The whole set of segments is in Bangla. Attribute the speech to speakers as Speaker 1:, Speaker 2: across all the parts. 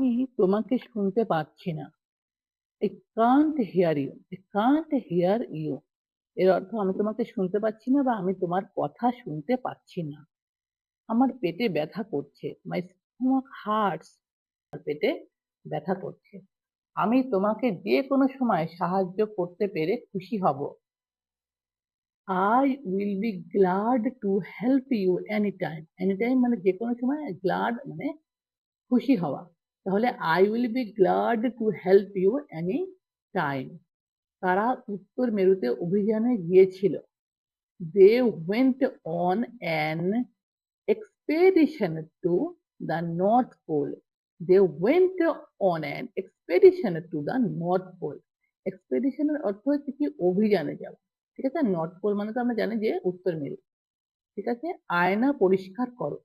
Speaker 1: আমি তোমাকে শুনতে পাচ্ছি না। I can't hear you. I can't hear you. এর অর্থ আমি তোমাকে শুনতে পাচ্ছি না বা আমি তোমার কথা শুনতে পাচ্ছি না। আমার পেটে ব্যথা করছে। Stomach hurts. আমার পেটে ব্যথা করছে। আমি তোমাকে যে কোনো সময় সাহায্য করতে পেরে খুশি হব। I will be will to help you any time any time মানে যে কোনো সময় গ্লাড মানে খুশি হওয়া। তাহলে I will be glad to help you any time তারা উত্তর মেরুতে অভিযানে গিয়েছিল। They went on an expedition to the north pole they went on an expedition to the north pole এক্সপেডিশনের অর্থ হচ্ছে কি? অভিযানে যাওয়া। ঠিক আছে? নর্থ পোল মানে তো আমরা জানি যে উত্তর মেরু। ঠিক আছে? আয়না পরিষ্কার করো।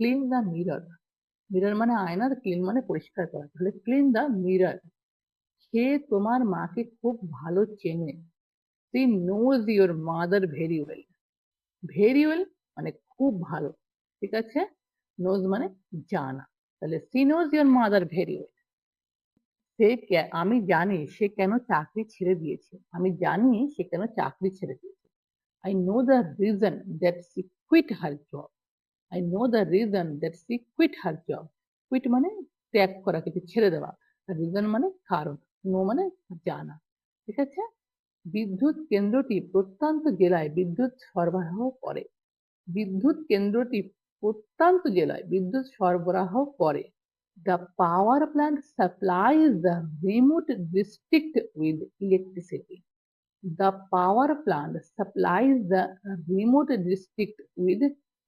Speaker 1: ক্লিন দ্য মিরর মিরর মানে আয়না ক্লিন মানে পরিষ্কার করা। তাহলে ক্লিন দ্য মিরর সে তোমার মাকে খুব ভালো চেনে। She knows your mother very well very well মানে খুব ভালো। ঠিক আছে? নোজ মানে জানা। তাহলে she knows your mother very well সে আমি জানি সে কেন চাকরি ছেড়ে দিয়েছে। আমি জানি সে কেন চাকরি ছেড়ে দিয়েছে। I know the reason that she quit her job I know the reason that she quit her job quit মানে ত্যাগ করা, কিছু ছেড়ে দেওয়া। আর রিজন মানে কারণ নো মানে জানা। ঠিক আছে? বিদ্যুৎ কেন্দ্রটি প্রত্যন্ত জেলায় বিদ্যুৎ সরবরাহ করে। বিদ্যুৎ কেন্দ্রটি প্রত্যন্ত জেলায় বিদ্যুৎ সরবরাহ করে। The power plant supplies the remote district with electricity the power plant supplies the remote district with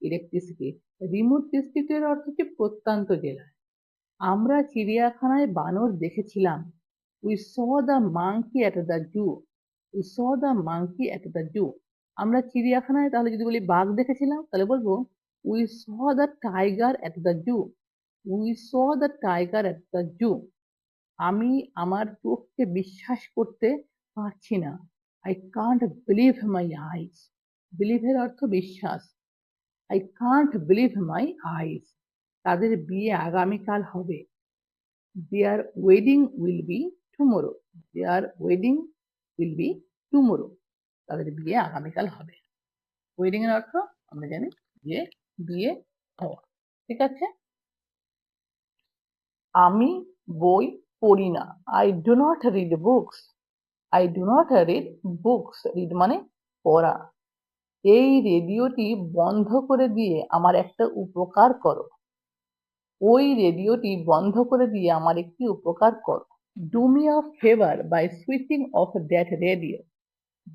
Speaker 1: electricity remote ডিস্ট্রিক্টের অর্থ হচ্ছে প্রত্যন্ত জেলায়। আমরা চিড়িয়াখানায় বানর দেখেছিলাম। We saw the monkey at the zoo we saw the monkey at the zoo আমরা চিড়িয়াখানায় তাহলে যদি বলি বাঘ দেখেছিলাম, তাহলে বলব we saw the tiger at the zoo we saw the tiger at the zoo আমি আমার চোখকে বিশ্বাস করতে পারছি না। I can't believe my eyes বিলিভের অর্থ বিশ্বাস। I can't believe my eyes তাদের বিয়ে আগামীকাল হবে। Their wedding will be tomorrow their wedding will be tomorrow তাদের বিয়ে আগামীকাল হবে। ওয়েডিং এর অর্থ আমরা জানি যে বিয়ে হওয়া। ঠিক আছে? আমি বই পড়ি না। I do not read books I do not read books read মানে পড়া। এই রেডিওটি বন্ধ করে দিয়ে আমার একটা উপকার করো। ওই রেডিওটি বন্ধ করে দিয়ে আমার একটি উপকার করো। Do me favour by switching off that radio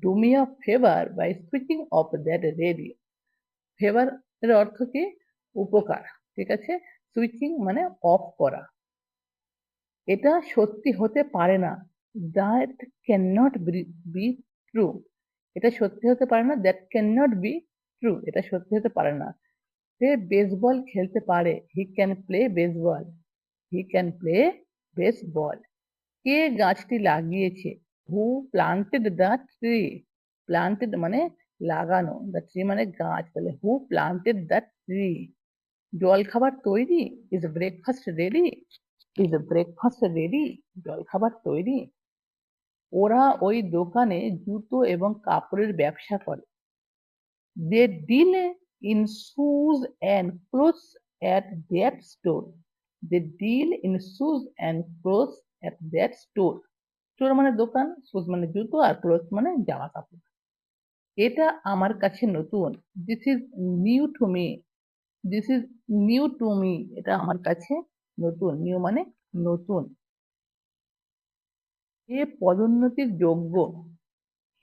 Speaker 1: do me a favour by switching off that radio favour এর অর্থ কি? উপকার। ঠিক আছে? সুইচিং মানে অফ করা। এটা সত্যি হতে পারে না। That can not be true এটা সত্যি হতে পারে না that can not be true এটা সত্যি হতে পারে না। সে বেসবল খেলতে পারে he can play baseball he can play baseball কে গাছটি লাগিয়েছে? Who planted the tree planted মানে লাগানো দ্য ট্রি মানে গাছ, তাহলে হু প্লান্টেড দ্য ট্রি জল খাবার তৈরি? Is breakfast ready is breakfast ready জল খাবার তৈরি? ওরা ওই দোকানে জুতো এবং কাপড়ের ব্যবসা করে। They deal in shoes and clothes at that store they deal in shoes and clothes at that store store মানে দোকান শুজ মানে জুতো আর ক্লোথ মানে জামা কাপড়। এটা আমার কাছে নতুন। This is new to me this is new to me এটা আমার কাছে নতুন। নিউ মানে নতুন। এ পদোন্নতির যোগ্য।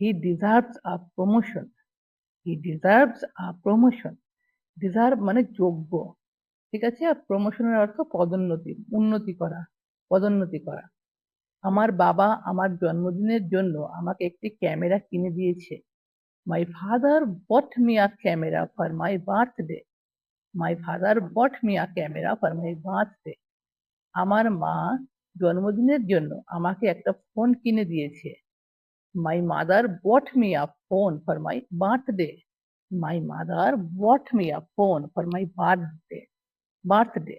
Speaker 1: He deserves a promotion he deserves a promotion deserve মানে যোগ্য। ঠিক আছে? আর প্রমোশনের অর্থ পদোন্নতি, উন্নতি করা, পদোন্নতি করা। আমার বাবা আমার জন্মদিনের জন্য আমাকে একটি ক্যামেরা কিনে দিয়েছে। My father bought me a camera for my birthday my father bought me a camera for my birthday আমার মা জন্মদিনের জন্য আমাকে একটা ফোন কিনে দিয়েছে। My mother bought me a phone for my birthday my mother bought me a phone for my birthday birthday